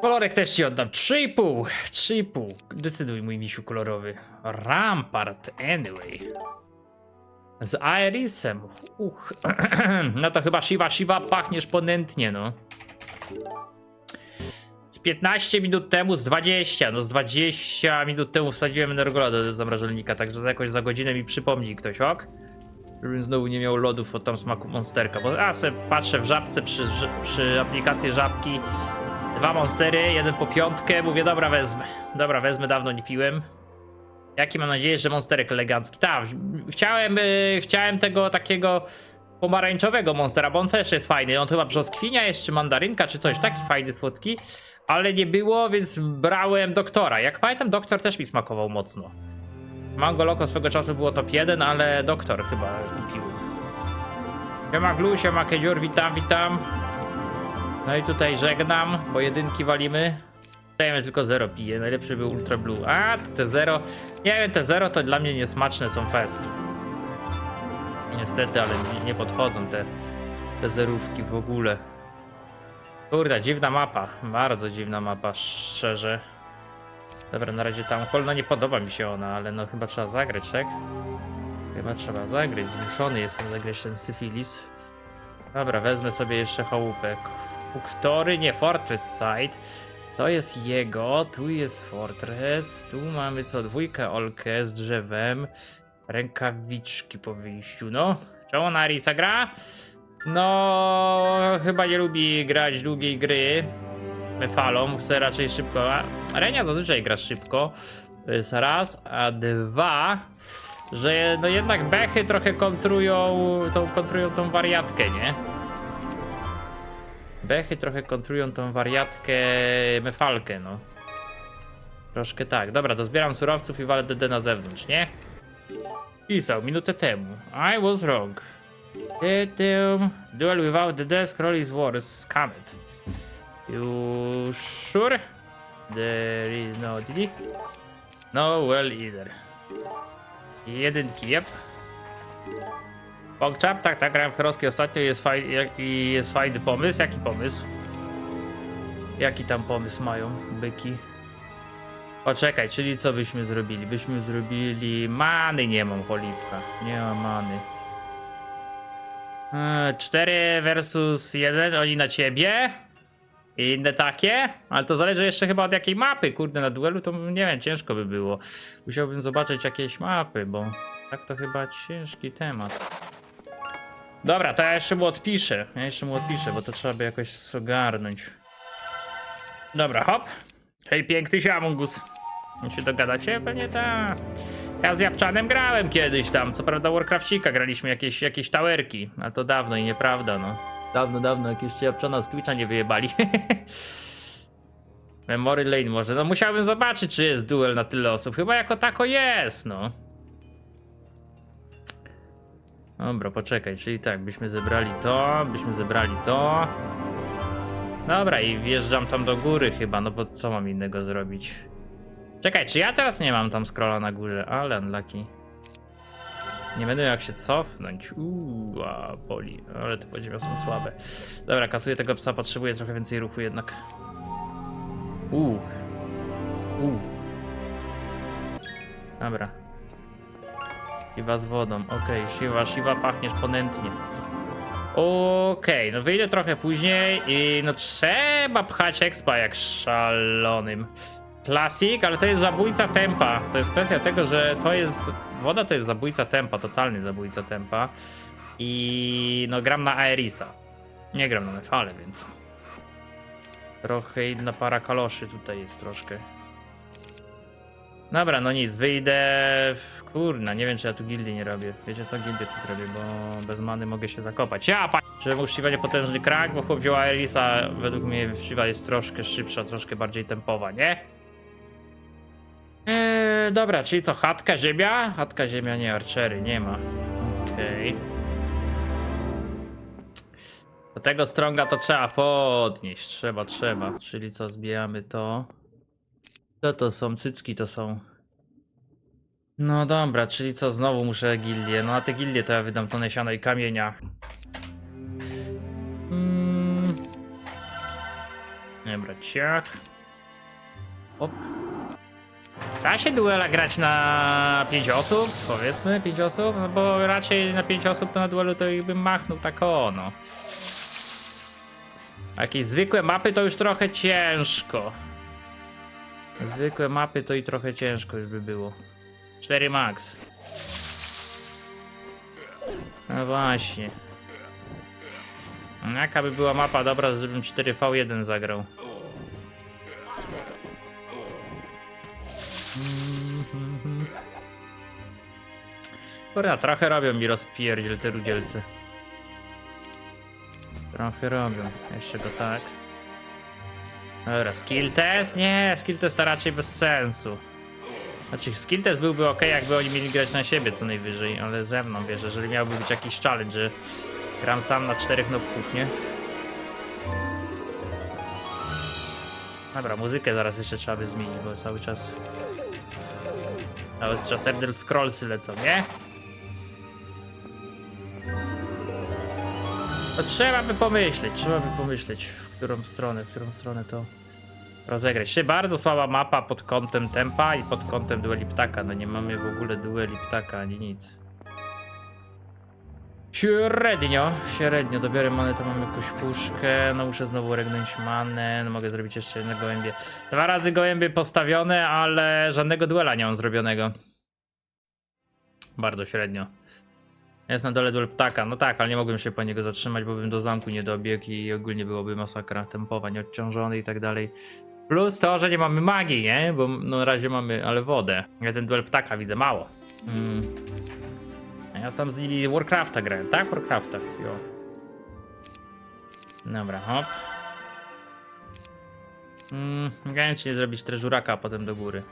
Kolorek też ci oddam. 3,5. 3,5. Decyduj, mój misiu kolorowy. Rampart, anyway. Z Irisem. Uch. No to chyba Shiva, Shiva pachniesz ponętnie, no. Z 15 minut temu, z 20, no z 20 minut temu wsadziłem energola do zamrażalnika, także jakoś za godzinę mi przypomni ktoś, ok? Żebym znowu nie miał lodów od tam smaku monsterka, bo ja sobie patrzę w żabce przy, przy aplikacji żabki, dwa monstery, jeden po piątkę, mówię dobra wezmę, dobra wezmę, dawno nie piłem. Jaki mam nadzieję, że monsterek elegancki. Tak, chciałem, y, chciałem tego takiego pomarańczowego monstera, bo on też jest fajny. On chyba brzoskwinia jest, czy mandarynka, czy coś. Taki fajny, słodki. Ale nie było, więc brałem doktora. Jak pamiętam, doktor też mi smakował mocno. Mango Loco swego czasu było top 1, ale doktor chyba kupił. Siema Glu, siema Kedziur, witam, witam. No i tutaj żegnam, bo jedynki walimy. Dajemy tylko zero pije, najlepszy był Ultra Blue. A, te zero. Nie wiem, te zero to dla mnie niesmaczne są fest. Niestety, ale nie, nie podchodzą te, te zerówki w ogóle. Kurde, dziwna mapa. Bardzo dziwna mapa, szczerze. Dobra, na razie tam hol, no nie podoba mi się ona, ale no chyba trzeba zagrać, tak? Chyba trzeba zagrać, zmuszony jestem zagrać ten syfilis. Dobra, wezmę sobie jeszcze chałupę. Uktory, nie, Fortress Side. To jest jego, tu jest Fortress, tu mamy co, dwójkę Olkę z drzewem, rękawiczki po wyjściu, no. Czemu na Arisa gra? No, chyba nie lubi grać długiej gry. Falą, chce raczej szybko. Renia zazwyczaj gra szybko. To jest raz, a dwa, że no jednak bechy trochę kontrują tą, kontrują tą wariatkę, nie? Bechy trochę kontrują tą wariatkę mefalkę, no. Troszkę tak. Dobra, to zbieram surowców i walę DD na zewnątrz, nie? Pisał minutę temu. I was wrong. Ty-tym. Duel without DD scroll is worse. Scam it. You sure? There is no DD? No well either. Jedynki, yep. Pogczap, tak, tak, grałem w Herowski ostatnio jest, faj, jaki jest fajny pomysł. Jaki pomysł? Jaki tam pomysł mają byki? Poczekaj, czyli co byśmy zrobili? Byśmy zrobili... Many nie mam, cholipka. Nie mam many. 4 versus 1, oni na ciebie. I inne takie, ale to zależy jeszcze chyba od jakiej mapy. Kurde, na duelu to nie wiem, ciężko by było. Musiałbym zobaczyć jakieś mapy, bo tak to chyba ciężki temat. Dobra, to ja jeszcze mu odpiszę. Ja jeszcze mu odpiszę, bo to trzeba by jakoś ogarnąć. Dobra, hop. Hej, piękny się Amungus. się dogadacie? Pewnie tak. Ja z Japczanem grałem kiedyś tam. Co prawda Warcrafcika graliśmy jakieś, jakieś towerki. Ale to dawno i nieprawda, no. Dawno, dawno jakieś Japczana z Twitcha nie wyjebali. Memory Lane może. No musiałbym zobaczyć, czy jest duel na tyle osób. Chyba jako tako jest, no. Dobra, poczekaj, czyli tak, byśmy zebrali to, byśmy zebrali to. Dobra, i wjeżdżam tam do góry chyba, no bo co mam innego zrobić? Czekaj, czy ja teraz nie mam tam scrolla na górze? Ale unlucky. Nie będę jak się cofnąć. Uuu, boli. Ale te podziemia są słabe. Dobra, kasuję tego psa, potrzebuję trochę więcej ruchu jednak. Uuu. Uuu. Dobra. Siwa z wodą. Okej, siwa, siwa pachniesz ponętnie. Okej, no wyjdę trochę później i no trzeba pchać expa jak szalonym. Classic, ale to jest zabójca tempa. To jest kwestia tego, że to jest. Woda to jest zabójca tempa, totalny zabójca tempa. I no gram na Aerisa. Nie gram na Nefale, więc. Trochę inna para kaloszy tutaj jest troszkę. Dobra, no nic, wyjdę. Kurna, nie wiem czy ja tu gildii nie robię. Wiecie co, gildię tu zrobię, bo bez many mogę się zakopać. Ja, pa... Czy uczciwa potężny krak, bo chłop wziął Aerisa. Według mnie uczciwa jest troszkę szybsza, troszkę bardziej tempowa, nie? Eee, dobra, czyli co, chatka ziemia? Chatka ziemia, nie, archery, nie ma. Okej. Do tego stronga to trzeba podnieść, trzeba, trzeba. Czyli co, zbijamy to. Co to są? Cycki to są. No dobra, czyli co, znowu muszę gildię. No a te gildie to ja wydam tonę siana i kamienia. Mm. Dobra, ciach. Op. Da się duela grać na 5 osób? Powiedzmy 5 osób? No bo raczej na 5 osób to na duelu to ich bym machnął tak o, no. A Jakieś zwykłe mapy to już trochę ciężko. Zwykłe mapy to i trochę ciężko już by było. 4 max. No właśnie. Jaka by była mapa dobra, żebym 4v1 zagrał? Kurwa, trochę robią mi rozpierdziel te rudzielcy. Trochę robią. Jeszcze go tak. Dobra, skill test? Nie, skill test raczej bez sensu. Znaczy, skill test byłby ok, jakby oni mieli grać na siebie co najwyżej, ale ze mną, wiesz, jeżeli miałby być jakiś challenge, że gram sam na czterech nopków, nie? Dobra, muzykę zaraz jeszcze trzeba by zmienić, bo cały czas... Cały czas Elder Scrollsy lecą, nie? To trzeba by pomyśleć, trzeba by pomyśleć, w którą stronę, w którą stronę to rozegrać. Się bardzo słaba mapa pod kątem tempa i pod kątem dueli ptaka. No nie mamy w ogóle dueli ptaka ani nic. Średnio, średnio. Dobiorę manę, to mam jakąś puszkę. No muszę znowu regnąć manę. No mogę zrobić jeszcze jedno gołębie. Dwa razy gołębie postawione, ale żadnego duela nie mam zrobionego. Bardzo średnio. Jest na dole duel ptaka. No tak, ale nie mogłem się po niego zatrzymać, bo bym do zamku nie dobiegł i ogólnie byłoby masakra tempowa, nieodciążony i tak dalej. Plus to, że nie mamy magii, nie? Bo no, na razie mamy, ale wodę. Ja ten duel ptaka widzę mało. Mm. Ja tam z nimi Warcrafta grałem, tak? Warcrafta, jo. Dobra, hop. Mm, nie czy nie zrobić treżuraka potem do góry.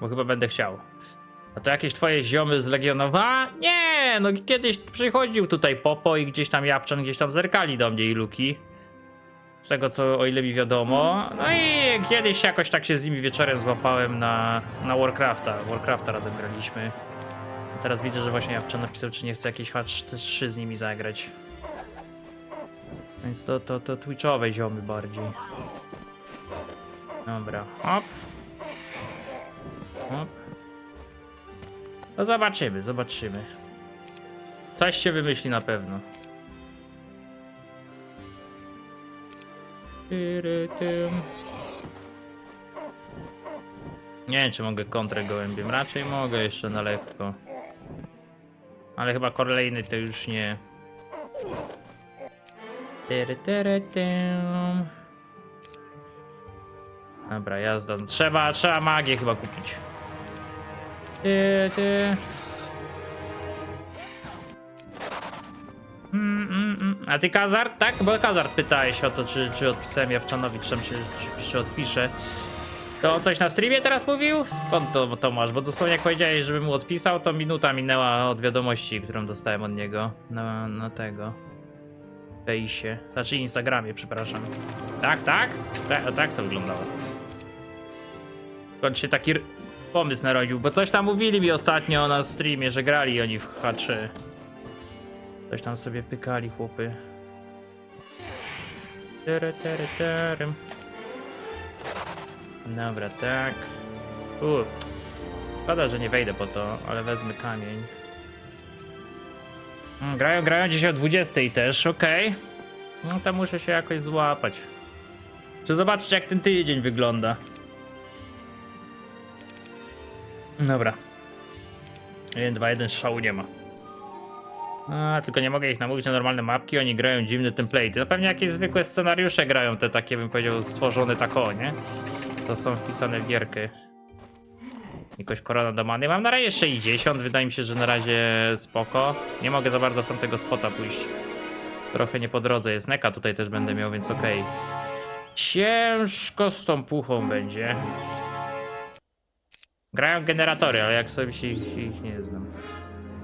Bo chyba będę chciał. A to jakieś twoje ziomy z Legionowa? Nie, no kiedyś przychodził tutaj Popo i gdzieś tam Japczan gdzieś tam zerkali do mnie i Luki. Z tego co, o ile mi wiadomo. No i kiedyś jakoś tak się z nimi wieczorem złapałem na, na Warcrafta. Warcrafta razem graliśmy. A teraz widzę, że właśnie Japczan napisał, czy nie chce jakieś H3 z nimi zagrać. Więc to, to, to twitchowe ziomy bardziej. Dobra, hop. Hop. No zobaczymy, zobaczymy. Coś się wymyśli na pewno. Nie wiem, czy mogę kontrę gołębiem. Raczej mogę jeszcze na lekko. Ale chyba kolejny to już nie. Dobra, jazda. Trzeba, trzeba magię chyba kupić. Ty, ty. Mm, mm, mm. A ty Kazard? Tak? Bo Kazard pytałeś o to, czy, czy odpisałem Japczanowi, czy, tam się, czy, czy odpiszę. To on coś na streamie teraz mówił? Skąd to, to masz? Bo dosłownie jak powiedziałeś, żebym mu odpisał, to minuta minęła od wiadomości, którą dostałem od niego na, na tego. Fejsie. Znaczy Instagramie, przepraszam. Tak, tak? Tak, tak to wyglądało. Się taki pomysł narodził? Bo coś tam mówili mi ostatnio na streamie, że grali oni w H3. Coś tam sobie pykali chłopy. Tyry, tyry, tyry. Dobra, tak. U. Szkoda, że nie wejdę po to, ale wezmę kamień. Mm, Grają, grają dzisiaj o 20 też, okej. No to muszę się jakoś złapać. Czy zobaczcie jak ten tydzień wygląda. Dobra. 1, 2, 1 szału nie ma. A, tylko nie mogę ich namówić na normalne mapki, oni grają dziwne template'y. No pewnie jakieś zwykłe scenariusze grają, te takie bym powiedział stworzone tak o, nie? Co są wpisane w gierkę. Jakoś korona do many. Mam na razie 60, wydaje mi się, że na razie spoko. Nie mogę za bardzo w tamtego spota pójść. Trochę nie po drodze jest. Neka tutaj też będę miał, więc okej. Ciężko z tą puchą będzie. Grają generatory, ale jak sobie się ich, ich nie znam.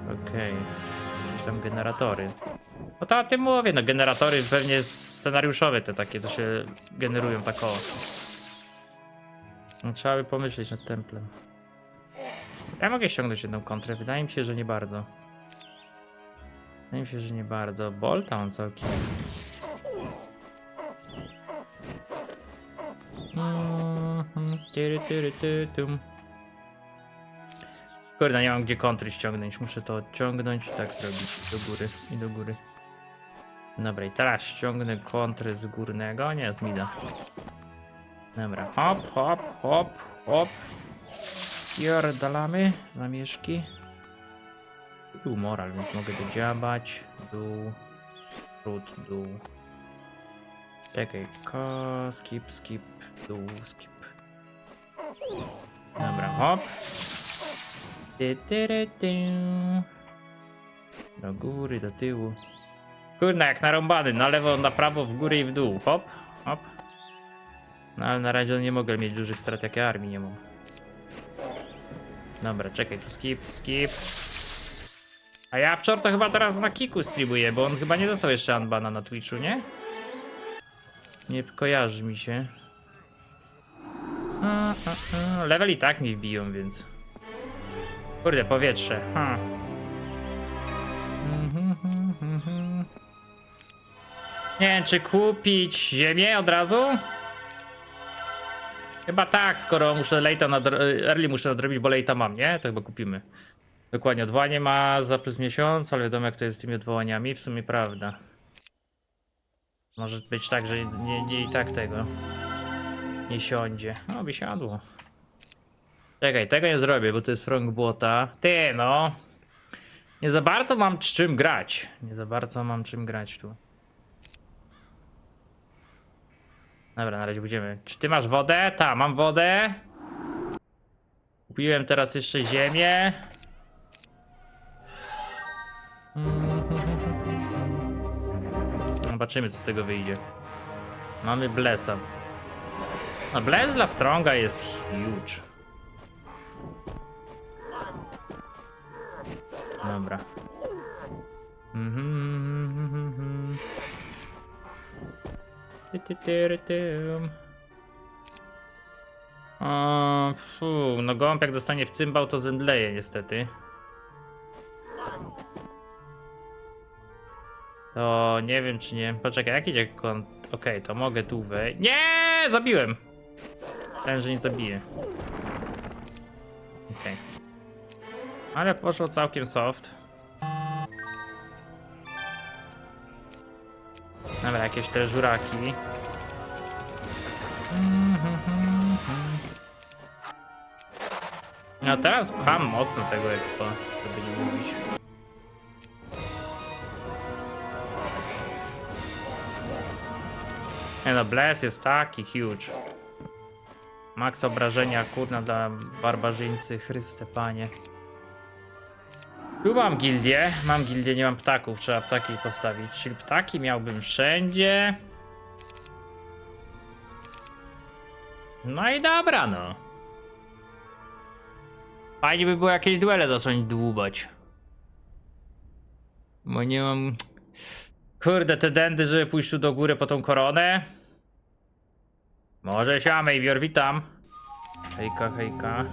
Okej. Jakieś tam generatory. No to o tym mówię, no generatory pewnie scenariuszowe te takie, co się generują tak o. No, trzeba by pomyśleć nad templem. Ja mogę ściągnąć jedną kontrę, wydaje mi się, że nie bardzo. Wydaje mi się, że nie bardzo. Bolta on całkiem. Mhm, tyry, tyry. Kurde, nie mam gdzie kontry ściągnąć. Muszę to odciągnąć i tak zrobić. Do góry i do góry. Dobra, i teraz ściągnę kontry z górnego. Nie, z mida. Dobra, hop, hop, hop, hop. Spierdalamy zamieszki. Dół moral, więc mogę dodziabać. Dół, ród, dół. Czekaj, ko, skip, skip, dół, skip. Dobra, hop. Ty, ty, ry. Do góry, do tyłu. Kurna, jak narąbany, na lewo, na prawo, w górę i w dół. Hop, hop. No ale na razie nie mogę mieć dużych strat, jak ja armii nie mam. Dobra, czekaj, tu skip, skip. A ja wczoraj to chyba teraz na Kiku streamuję, bo on chyba nie dostał jeszcze unbana na Twitchu, nie? Nie kojarzy mi się. A, a, a. Level i tak mi wbiją, więc. Kurde, powietrze. Mhm. Nie wiem, czy kupić ziemię od razu? Chyba tak, skoro muszę nadro- early muszę nadrobić, bo late'a mam, nie? To chyba kupimy. Dokładnie, odwołanie ma za plus miesiąc, ale wiadomo jak to jest z tymi odwołaniami, w sumie prawda. Może być tak, że nie, nie i tak tego nie siądzie. No, by siadło. Czekaj, tego nie zrobię, bo to jest frąg błota. Ty, no. Nie za bardzo mam czym grać. Nie za bardzo mam czym grać tu. Dobra, na razie będziemy. Czy ty masz wodę? Ta, mam wodę. Kupiłem teraz jeszcze ziemię. Zobaczymy, co z tego wyjdzie. Mamy Blessa. A Bless dla Stronga jest huge. Dobra. Mhm, mhm, mhm. Fu, no gąb jak dostanie w cymbał to zemdleje niestety. To nie wiem czy nie. Poczekaj, jak idzie kąt? Okej, to mogę tu wejść. Nie! Zabiłem! Myślałem, że nie zabiję. Okej. Ale poszło całkiem soft. Dobra, jakieś te żuraki. No teraz pcham mocno tego expo, co by nie mówić. Nie no, Bless jest taki huge. Max obrażenia, kurna, dla barbarzyńcy, Chryste Panie. Tu mam gildię, mam gildię, nie mam ptaków, trzeba ptaki postawić. Czyli ptaki miałbym wszędzie. No i dobra, no. Fajnie by było jakieś duele zacząć dłubać. Bo nie mam... Kurde, te dendy, żeby pójść tu do góry po tą koronę. Może siamy i witam. Hejka, hejka.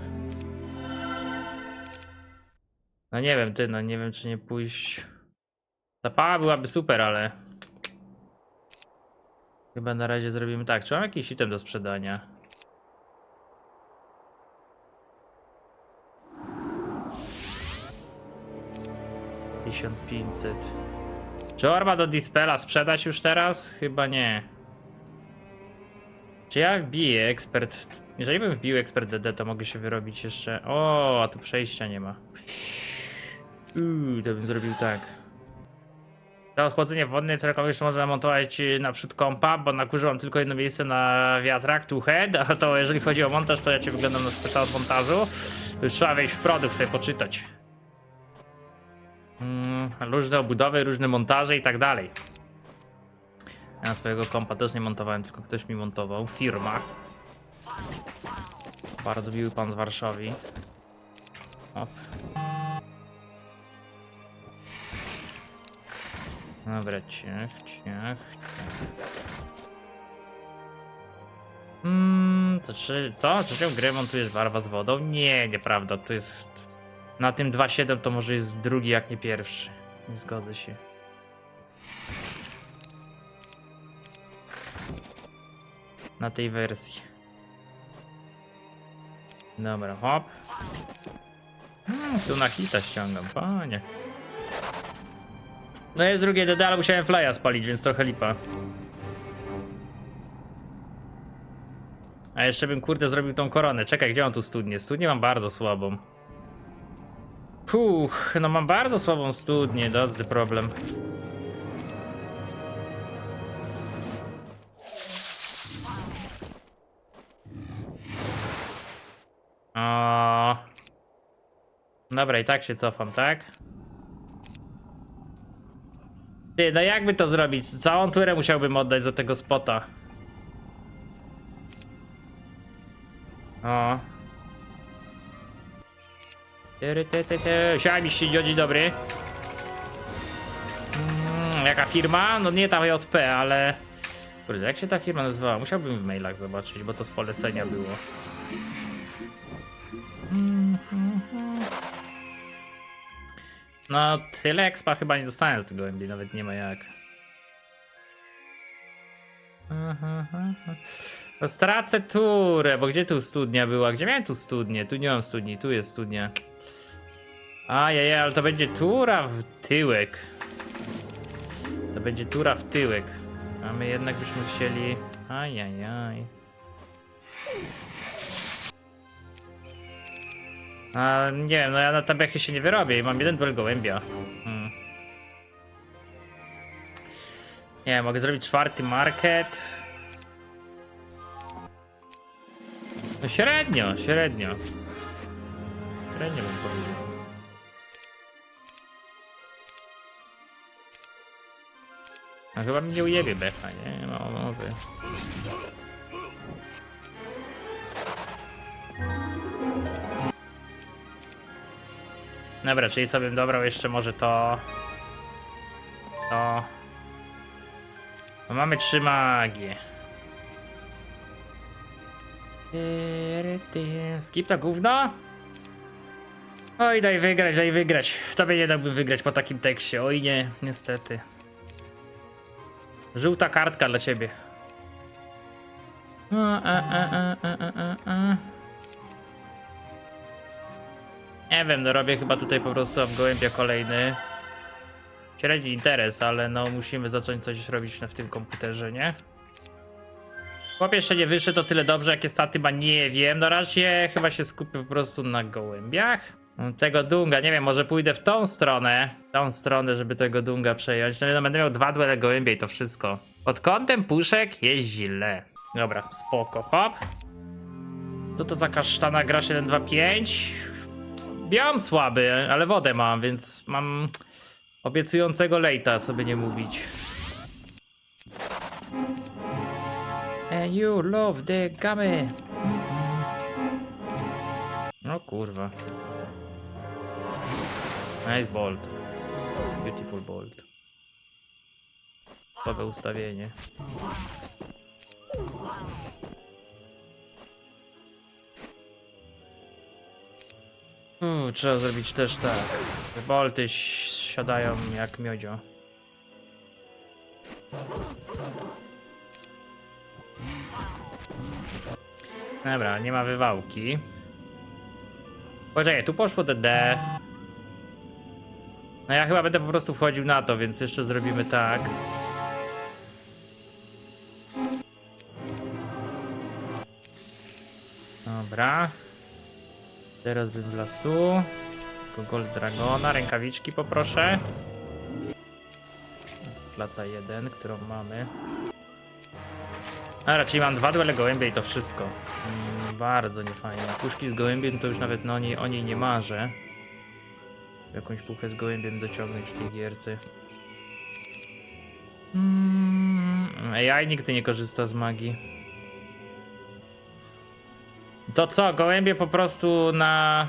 No nie wiem, ty, no nie wiem, czy nie pójść. Zapała byłaby super, ale. Chyba na razie zrobimy tak. Czy mam jakiś item do sprzedania? Tysiąc pięćset. Czy orba do Dispela sprzedać już teraz? Chyba nie. Czy ja wbiję ekspert? Jeżeli bym wbił ekspert DD, to mogę się wyrobić jeszcze. O, a tu przejścia nie ma. Uuu, to bym zrobił tak. To ochłodzenie wodne, co jeszcze można montować y, naprzód kompa, bo na górze mam tylko jedno miejsce na wiatrak, tu head, a to jeżeli chodzi o montaż, to ja cię wyglądam na specjal od montażu. Trzeba wejść w produkt, sobie poczytać. Mm, różne obudowy, różne montaże i tak dalej. Ja swojego kompa też nie montowałem, tylko ktoś mi montował. Firma. Bardzo miły pan z Warszawy. Op. Dobra, ciach, ciach, ciach. Mm, to czy, co? Trzecią grę montujesz barwa z wodą? Nie, nieprawda, to jest... Na tym 2.7 to może jest drugi, jak nie pierwszy. Nie zgodzę się. Na tej wersji. Dobra, hop. Hmm, tu na hita ściągam, panie. No jest drugie DD, ale musiałem flya spalić, więc trochę lipa. A jeszcze bym kurde zrobił tą koronę. Czekaj, gdzie mam tu studnię? Studnię mam bardzo słabą. Puch, no mam bardzo słabą studnię, that's the problem. O. Dobra, i tak się cofam, tak? Ty, no jakby to zrobić? Całą turę musiałbym oddać za tego spota. O. Ty. Siamiście, dzień dobry. Mm, jaka firma? No nie ta JP, ale... Kurde, jak się ta firma nazywała? Musiałbym w mailach zobaczyć, bo to z polecenia było. No, tyle expa chyba nie dostałem z tego MB, nawet nie ma jak. No stracę turę, bo gdzie tu studnia była? Gdzie miałem tu studnię? Tu nie mam studni, tu jest studnia. Ajajaj, ale to będzie tura w tyłek. To będzie tura w tyłek. A my jednak byśmy chcieli... Ajajaj. A nie wiem, no ja na tabiachy się nie wyrobię i mam jeden duel gołębia. Hmm. Nie wiem, mogę zrobić czwarty market. No średnio, średnio. Średnio bym powiedział. A chyba mi nie ujebie becha, nie? No, może. Dobra, czyli sobie bym dobrał jeszcze może to... To... No mamy trzy magie. Skip to gówno? Oj, daj wygrać, daj wygrać. Tobie nie dałbym wygrać po takim tekście. Oj nie, niestety. Żółta kartka dla ciebie. A, a, a, a, a, a, a. Nie wiem, no robię chyba tutaj po prostu gołębia kolejny. Średni interes, ale no musimy zacząć coś robić w tym komputerze, nie? Chłop jeszcze nie wyszedł, to tyle dobrze, jakie staty ma, nie wiem. Na razie chyba się skupię po prostu na gołębiach. Tego dunga, nie wiem, może pójdę w tą stronę, tą stronę, żeby tego dunga przejąć. No, no będę miał dwa duele gołębie i to wszystko. Pod kątem puszek jest źle. Dobra, spoko, hop. Co to za kasztana gra 725? Białam słaby, ale wodę mam, więc mam obiecującego lejta, co by nie mówić. And you love the gamy. No kurwa. Nice bolt. Beautiful bolt. Słabe ustawienie. Uuu, trzeba zrobić też tak. Te bolty siadają jak miodzio. Dobra, nie ma wywałki. Poczekaj, tu poszło DD. No ja chyba będę po prostu wchodził na to, więc jeszcze zrobimy tak. Dobra. Teraz bym wlazł tu. Gold Dragona, rękawiczki poproszę. Lata 1, którą mamy. A raczej mam dwa duele gołębie i to wszystko. Mm, bardzo niefajnie. Puszki z gołębiem to już nawet no, o, niej, o niej nie marzę. Jakąś puchę z gołębiem dociągnąć w tej gierce. Mm, AI nigdy nie korzysta z magii. To co, gołębie po prostu na...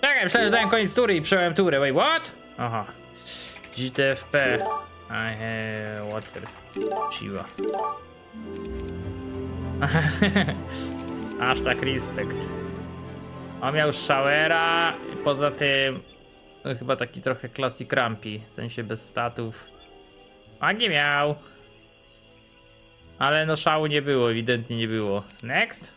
Czekaj, myślałem, że dałem koniec tury i przejąłem turę. Wait, what? Aha. GTFP. I have water. Siła. Aż tak respekt. On miał showera, poza tym no, chyba taki trochę classic rampy, w sensie bez statów. Magii miał. Ale no szału nie było, ewidentnie nie było. Next?